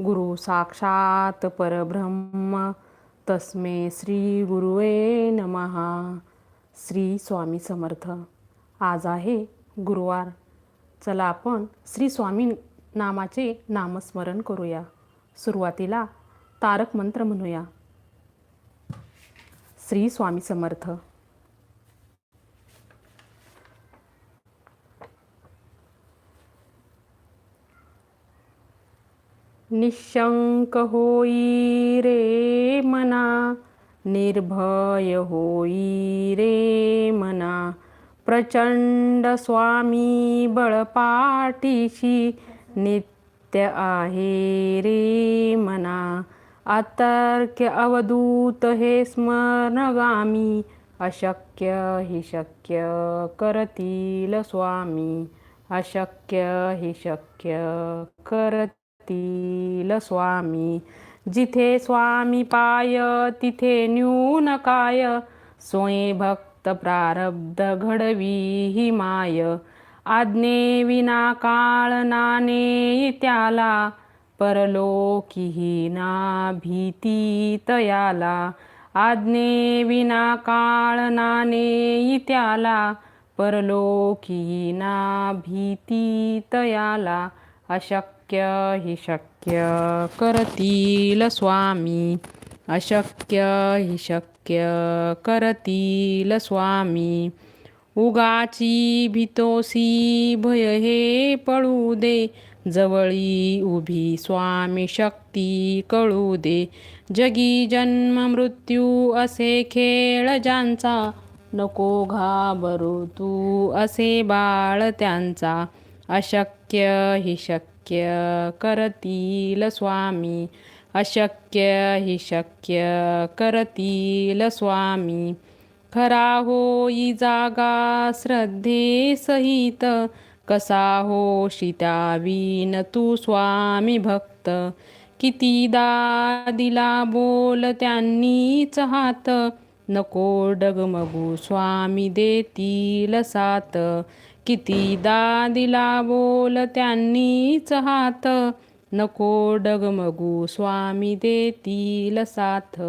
गुरु साक्षात परब्रह्म तस्मे श्री गुरुवे नमहा श्री स्वामी समर्थ। आज आहे गुरुवार। चला आपण श्री स्वामी नामाचे नामस्मरण करूया। सुरुवातीला तारक मंत्र म्हणूया। श्री स्वामी समर्थ। निशंक होई रे मना निर्भय होई रे मना। प्रचंड स्वामी बळपाठीशी नित्य आहे रे मना। अतर्क्य अवधूत हे स्मरणगामी अशक्य हि शक्य करतील स्वामी अशक्य हि शक्य करतील स्वामी। जिथे स्वामी पाय तिथे न्यून काय। सोये भक्त प्रारब्ध घडवी ही माय। आज्ञे विना काळ नाने त्याला। परलोकीही ना भीती तयाला। आज्ञे विना काळ नाने त्याला। परलोकी ना भीती तयाला। शक्य हि शक्य करतील स्वामी. अशक्य हि शक्य करतील स्वामी. उगाची भीतोसी भय हे पळू दे. जवळी उभी स्वामी शक्ती कळू दे. जगी जन्म मृत्यू असे खेळ ज्यांचा. नको घाबरू तू असे बाळ त्यांचा. अशक्य हि शक्य शक्य करतील स्वामी. अशक्य हि शक्य करतील स्वामी. खरा होई जागा श्रद्धे सहित. कसा हो त्यावीन तू स्वामी भक्त. कितीदा दिला बोल त्यांनीच हात. नको डगमगू स्वामी देतील साथ कितीदा दिला बोल त्यांनीच हात. नको डगमगू स्वामी देतील साथ.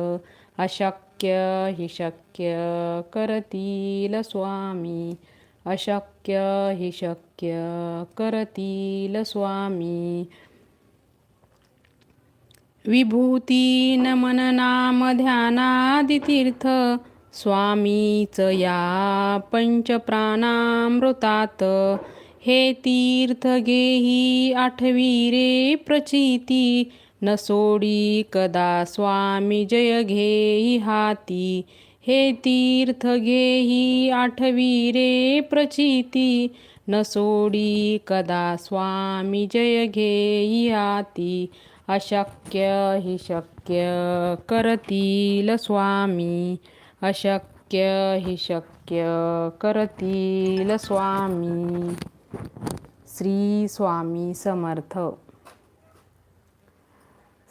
अशक्य हि शक्य करतील स्वामी. अशक्य हि शक्य करतील स्वामी. विभूती नमन नाम ध्यानादितीर्थ. स्वामीच या पंचप्राणामृतात। हे तीर्थ गेही आठवी रे प्रचिती। न सोडी कदा स्वामी जय घेई हाती। हे तीर्थ घेही आठवी रे प्रचिती। न सोडी कदा स्वामी जय घेई हाती। अशक्य हि शक्य करतील स्वामी। अशक्य हि शक्य करतील स्वामी. श्री स्वामी समर्थ.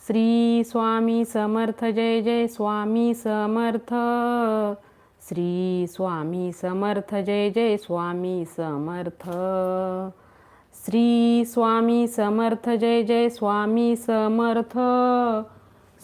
श्री स्वामी समर्थ जय जय स्वामी समर्थ. श्री स्वामी समर्थ जय जय स्वामी समर्थ. श्री स्वामी समर्थ जय जय स्वामी समर्थ.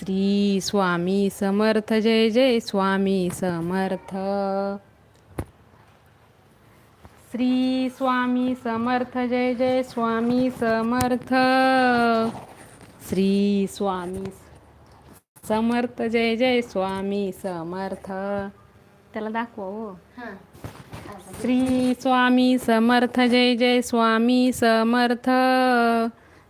श्री स्वामी समर्थ जय जय स्वामी समर्थ. श्री स्वामी समर्थ जय जय स्वामी समर्थ. श्री स्वामी समर्थ जय जय स्वामी समर्थ. त्याला दाखवा हो. हां. श्री स्वामी समर्थ जय जय स्वामी समर्थ.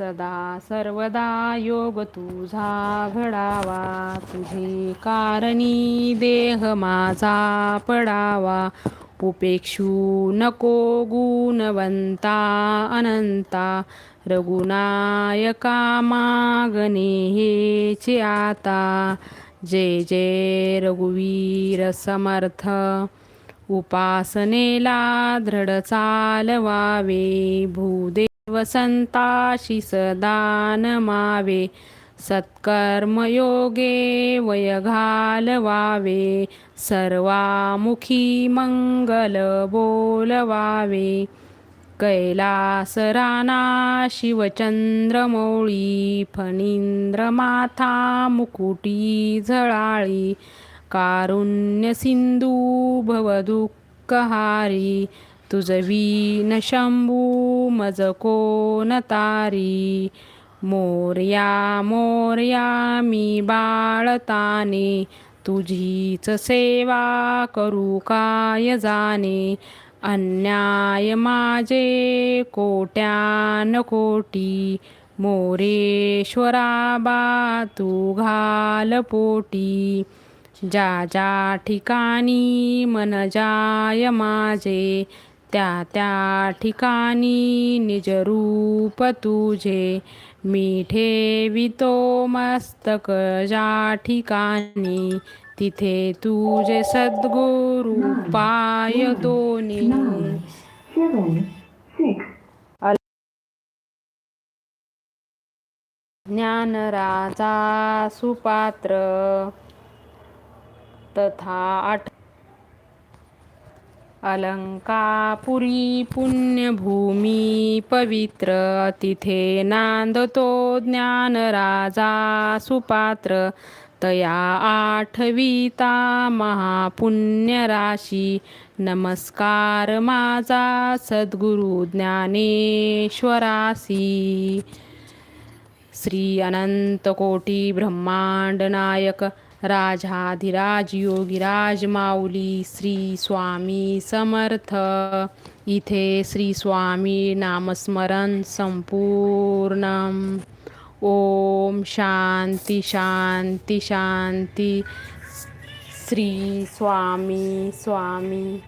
सदा सर्वदा योग तुझा घडावा. तुझे कारणी देह माझा पडावा. उपेक्षू नको गुणवंता अनंता. रघुनायका मागणे हेचे आता. जय जय रघुवीर समर्थ. उपासनेला दृढ चालवावे. भूदे वसंताशी सदा नमावे सत्कर्मयोगे वय घालवावे सर्वामुखी मंगल बोलवावे कैलासराना शिवचंद्रमौळी फणींद्रमाथा मुकुटी झळाळी कारुण्य सिंधू भवदुःखहारी तुझवी न शंभू मज कोण तारी. मोर्या मोरया मी बाळताने तुझीच सेवा करू काय जाणे? अन्याय माझे कोट्यान कोटी. मोरेश्वरा बा तू घाल पोटी. ज्या ज्या ठिकाणी मन जाय माझे त्या त्या ठिकाणी निजरूप तुझे मी ठेवितो मस्तक ज्या ठिकाणी तिथे तुझे सद्गुरु पाय दोन्ही. ज्ञानराचा सुपात्र तथा आठ अलंकापुरी पुण्यभूमी पवित्र तिथे नांदतो ज्ञानराजा सुपात्र तया आठविता महापुण्यराशी. नमस्कार माझा सद्गुरु ज्ञानेश्वरासी. श्री अनंत कोटी ब्रह्मांड नायक राजाधिराज योगीराज माऊली श्री स्वामी समर्थ. इथे श्री स्वामी नामस्मरण संपूर्ण. ओम शांती शांती शांती. श्री स्वामी स्वामी.